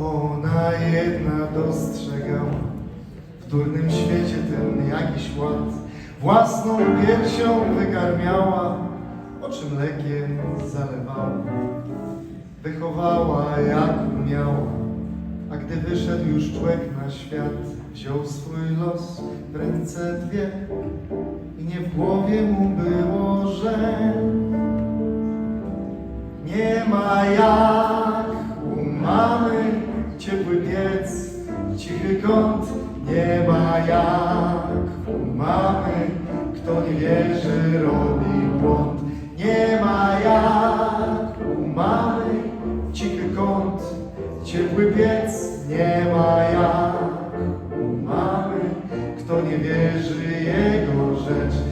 Ona jedna dostrzegała w durnym świecie ten jakiś ład. Własną piersią wykarmiała, oczy mlekiem zalewała. Wychowała jak umiała, a gdy wyszedł już człowiek na świat, wziął swój los w ręce dwie i nie w głowie mu było, że nie ma jak. w cichy kąt nie ma jak u mamy. Kto nie wierzy robi błąd. Nie ma jak u mamy. W cichy kąt ciepły piec nie ma jak u mamy. Kto nie wierzy jego rzecz.